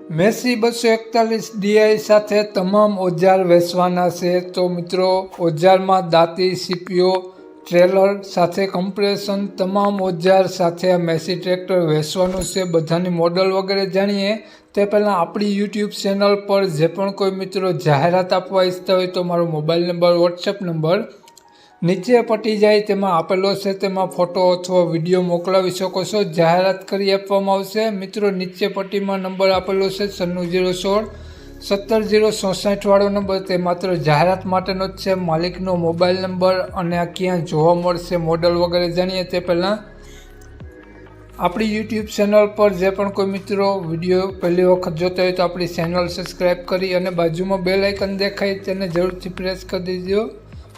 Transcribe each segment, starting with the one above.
Massey બસો એકતાલીસ D I સાથે તમામ ઓજાર વેચવાના છે. તો મિત્રો, ઓજારમાં દાંતી સીપીઓ ટ્રેલર સાથે કમ્પ્રેશન, તમામ ઓજાર સાથે મેસી ટ્રેક્ટર વેચવાનું છે. બધાની મોડલ વગેરે જાણીએ. તે પહેલાં આપણી યુટ્યુબ ચેનલ પર જે પણ કોઈ મિત્રો જાહેરાત આપવા ઈચ્છતા હોય તો મારો મોબાઈલ નંબર, વોટ્સએપ નંબર નીચે પટી જાય તેમાં આપેલો છે, તેમાં ફોટો અથવા વીડિયો મોકલાવી શકો છો. જાહેરાત કરી આપવામાં આવશે. મિત્રો, નીચે પટ્ટીમાં નંબર આપેલો છે સન્નું જીરો સોળ, સત્તર જીરો ચોસઠ વાળો નંબર. તે માત્ર જાહેરાત માટેનો જ છે. માલિકનો મોબાઈલ નંબર અને આ ક્યાં જોવા મળશે મોડલ વગેરે જાણીએ તે પહેલાં. આપણી યુટ્યુબ ચેનલ પર જે પણ કોઈ મિત્રો વીડિયો પહેલી વખત જોતા હોય તો આપણી ચેનલ સબસ્ક્રાઈબ કરી અને બાજુમાં બેલ આઇકન દેખાય તેને જરૂરથી પ્રેસ કરી દેજો.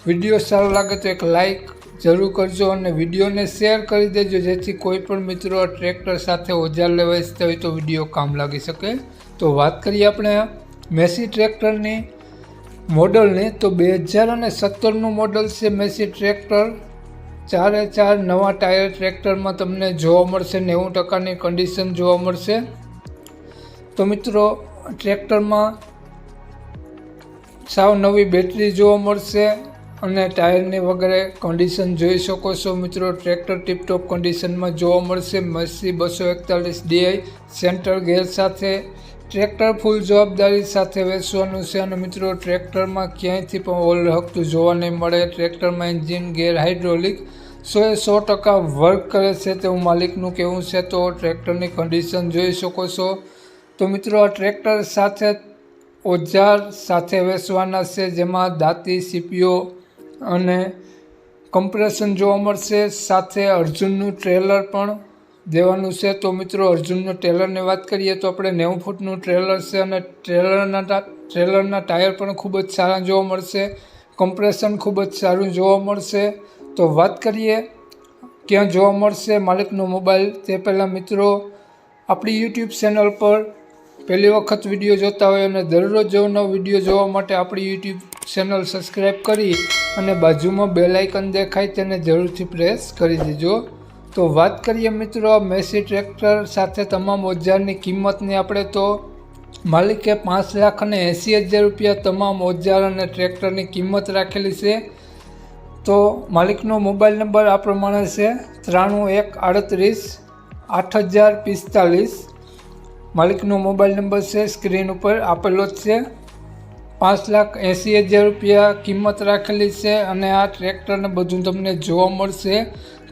વીડિયો સારો લાગે તો એક લાઈક જરૂર કરજો અને વિડીયોને શેર કરી દેજો, જેથી કોઈ પણ મિત્રો ટ્રેક્ટર સાથે ઓજાર લેવા ઇચ્છતા હોય તો વીડિયો કામ લાગી શકે. તો વાત કરીએ આપણે મેસી ટ્રેક્ટરની મોડલની. તો બે હજાર અને સત્તરનું મોડલ છે મેસી ટ્રેક્ટર ચારે ચાર નવા ટાયર ટ્રેક્ટરમાં તમને જોવા મળશે, નેવું ટકાની કન્ડિશન જોવા મળશે. તો મિત્રો ટ્રેક્ટરમાં સાવ નવી બેટરી જોવા મળશે. અને ટાયરની વગેરે કન્ડિશન જોઈ શકો છો મિત્રો. ટ્રેક્ટર ટીપટોપ કન્ડિશનમાં જોવા મળશે. મસી બસો એકતાલીસ ડીઆઈ સેન્ટર ગેર સાથે. ટ્રેક્ટર ફૂલ જવાબદારી સાથે વેચવાનું છે અને મિત્રો ટ્રેક્ટરમાં ક્યાંયથી પણ ઓલ હકતું જોવા નહીં મળે. ટ્રેક્ટરમાં એન્જિન ગેર હાઇડ્રોલિક સો એ સો ટકા વર્ક કરે છે તેવું માલિકનું કહેવું છે. તો ટ્રેક્ટરની કન્ડિશન જોઈ શકો છો. તો મિત્રો, આ ટ્રેક્ટર સાથે ઓજાર સાથે વેચવાના છે, જેમાં દાંતી, સીપીઓ અને કમ્પ્રેશન જોવા મળશે સાથે અર્જુનનું ટ્રેલર પણ દેવાનું છે. તો મિત્રો, અર્જુનનું ટ્રેલરની વાત કરીએ તો આપણે નેવું ફૂટનું ટ્રેલર છે અને ટ્રેલરના ટ્રેલરના ટાયર પણ ખૂબ જ સારા જોવા મળશે. કમ્પ્રેશન ખૂબ જ સારું જોવા મળશે. તો વાત કરીએ, ક્યાં જોવા મળશે માલિકનો મોબાઈલ તે પહેલાં મિત્રો, આપણી યુટ્યુબ ચેનલ પર પહેલી વખત વીડિયો જોતા હોય અને દરરોજ નવો વીડિયો જોવા માટે આપણી યુટ્યુબ ચેનલ સબસ્ક્રાઈબ કરી અને બાજુમાં બેલ આઇકન દેખાય તેને જરૂરથી પ્રેસ કરી દેજો. તો વાત કરીએ મિત્રો મેસી ટ્રેક્ટર સાથે તમામ ઓજારની કિંમતની આપણે તો માલિકે પાંચ લાખ અને એંસી હજાર રૂપિયા તમામ ઓજાર અને ટ્રેક્ટરની કિંમત રાખેલી છે. તો માલિકનો મોબાઈલ નંબર આ પ્રમાણે છે ત્રાણું એક આડત્રીસ આઠ હજાર પિસ્તાલીસ. માલિકનો મોબાઈલ નંબર છે સ્ક્રીન ઉપર આપેલો જ છે. પાંચ લાખ એંસી હજાર રૂપિયા કિંમત રાખેલી છે અને આ ટ્રેક્ટરને બધું તમને જોવા મળશે.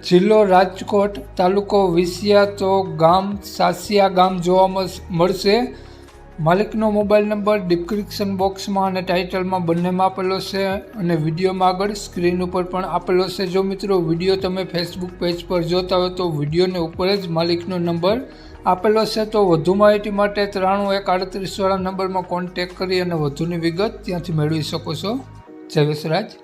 જિલ્લો રાજકોટ તાલુકો વિસિયા તો ગામ, સાસિયા ગામ જોવા મળ- મળશે. માલિકનો મોબાઈલ નંબર ડિસ્ક્રિપ્શન બોક્સમાં અને ટાઇટલમાં બંનેમાં આપેલો છે અને વિડીયોમાં આગળ સ્ક્રીન ઉપર પણ આપેલો છે. જો મિત્રો, વીડિયો તમે ફેસબુક પેજ પર જોતા હોય તો વિડીયોને ઉપર જ માલિકનો નંબર આપેલો છે તો વધુ માહિતી માટે ત્રાણું એક આડત્રીસવાળા નંબરમાં કોન્ટેક કરી અને વધુની વિગત ત્યાંથી મેળવી શકો છો. જય વસરાજ